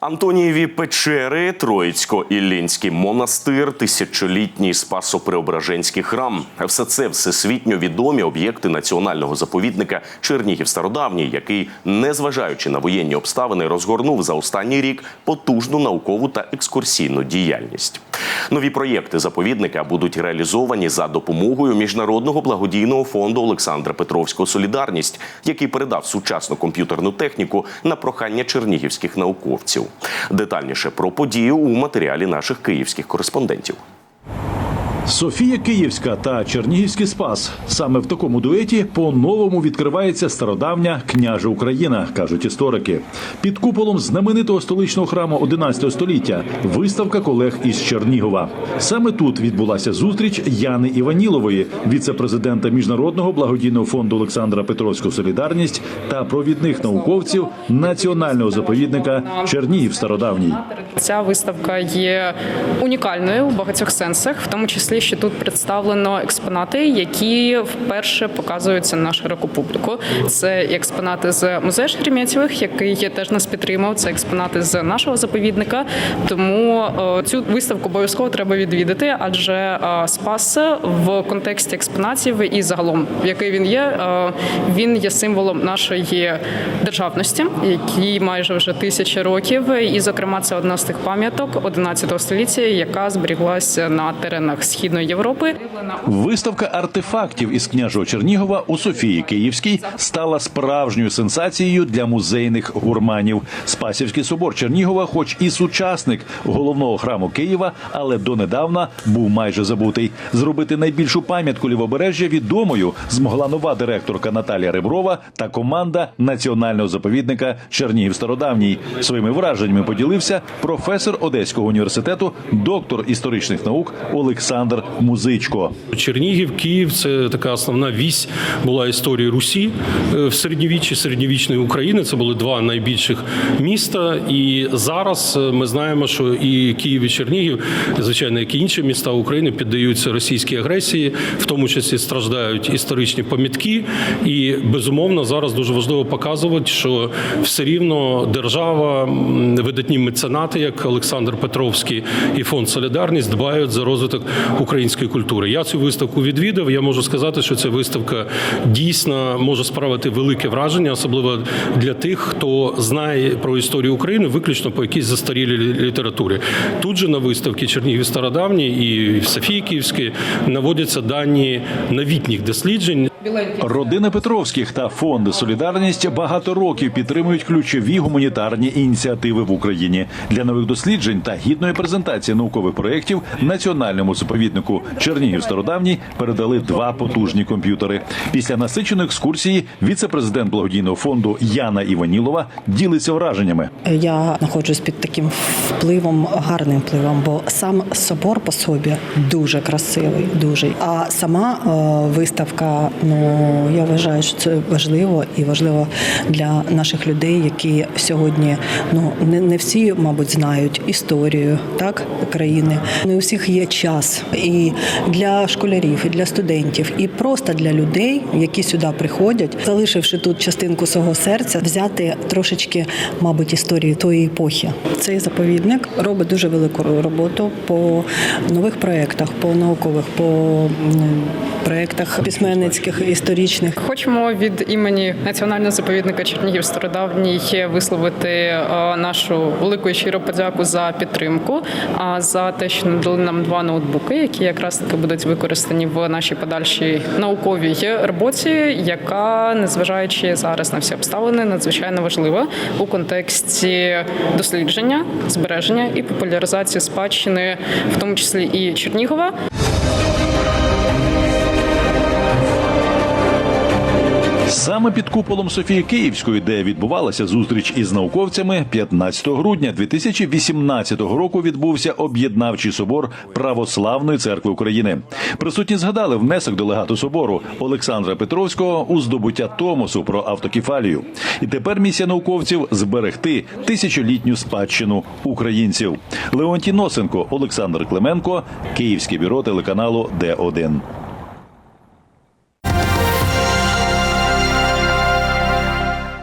Антонієві печери, Троїцько-Іллінський монастир, тисячолітній Спасо-Преображенський храм. Все це всесвітньо відомі об'єкти національного заповідника Чернігів Стародавній, який, незважаючи на воєнні обставини, розгорнув за останній рік потужну наукову та екскурсійну діяльність. Нові проєкти заповідника будуть реалізовані за допомогою міжнародного благодійного фонду Олександра Петровського Солідарність, який передав сучасну комп'ютерну техніку на прохання чернігівських науковців. Детальніше про подію у матеріалі наших київських кореспондентів. Софія Київська та Чернігівський спас саме в такому дуеті по-новому відкривається стародавня княжа Україна, кажуть історики. Під куполом знаменитого столичного храму 11 століття виставка колег із Чернігова. Саме тут відбулася зустріч Яни Іванілової, віце-президента міжнародного благодійного фонду Олександра Петровського Солідарність та провідних науковців національного заповідника Чернігів Стародавній. Ця виставка є унікальною у багатьох сенсах, в тому числі, що тут представлено експонати, які вперше показуються на широку публіку. Це експонати з музею Шереметьєвих, який теж нас підтримав. Це експонати з нашого заповідника. Тому е, цю виставку обов'язково треба відвідати, адже е, спас в контексті експонатів і загалом, який він є, е, він є символом нашої державності, який майже вже тисячі років, і зокрема це одна з тих пам'яток 11 століття, яка зберіглася на теренах східної Європи. Виставка артефактів із княжого Чернігова у Софії Київській стала справжньою сенсацією для музейних гурманів. Спасівський собор Чернігова, хоч і сучасник головного храму Києва, але донедавна був майже забутий. Зробити найбільшу пам'ятку лівобережжя відомою змогла нова директорка Наталія Реброва та команда національного заповідника Чернігів Стародавній. Своїми враженнями поділився професор Одеського університету, доктор історичних наук Олександр Музичко. Чернігів, Київ це така основна вісь була історії Русі е, в середньовіччі, середньовічної України. Це були два найбільших міста. І зараз е, ми знаємо, що і Київ, і Чернігів, звичайно, як і інші міста України, піддаються російській агресії, в тому числі страждають історичні пам'ятки. І безумовно зараз дуже важливо показувати, що все рівно держава, видатні меценати, як Олександр Петровський і фонд Солідарність, дбають за розвиток української культури. Я цю виставку відвідав. Я можу сказати, що ця виставка дійсно може справити велике враження, особливо для тих, хто знає про історію України виключно по якійсь застарілій лі- літературі. Тут же на виставці Чернігів Стародавній і Софійківські наводяться дані новітніх досліджень. Родина Петровських та фонди Солідарність багато років підтримують ключові гуманітарні ініціативи в Україні для нових досліджень та гідної презентації наукових проєктів національному заповіднику Чернігів Стародавній передали два потужні комп'ютери. Після насиченої екскурсії віце-президент благодійного фонду Яна Іванілова ділиться враженнями. Я знаходжусь під таким впливом, гарним впливом, бо сам собор по собі дуже красивий, дуже. А сама е, виставка, ну я вважаю, що це важливо і важливо для наших людей, які сьогодні ну не, не всі, мабуть, знають історію так країни. Не у всіх є час і для школярів, і для студентів, і просто для людей, які сюди приходять, залишивши тут частинку свого серця, взяти трошечки, мабуть, історії тої епохи. Цей заповідник робить дуже велику роботу по нових проєктах, по наукових, по проєктах письменницьких, історичних. Хочемо від імені національного заповідника Чернігів Стародавній висловити е, нашу велику і щиру подяку за підтримку, а за те, що надали нам два ноутбуки, які якраз таки будуть використані в нашій подальшій науковій роботі, яка, незважаючи зараз на всі обставини, надзвичайно важлива у контексті дослідження, збереження і популяризації спадщини, в тому числі і Чернігова. Саме під куполом Софії Київської, де відбувалася зустріч із науковцями, 15 грудня 2018 року відбувся об'єднавчий собор Православної церкви України. Присутні згадали внесок делегату собору Олександра Петровського у здобуття Томосу про автокефалію. І тепер місія науковців зберегти тисячолітню спадщину українців. Леонтій Носенко, Олександр Клименко, Київське бюро телеканалу Д1.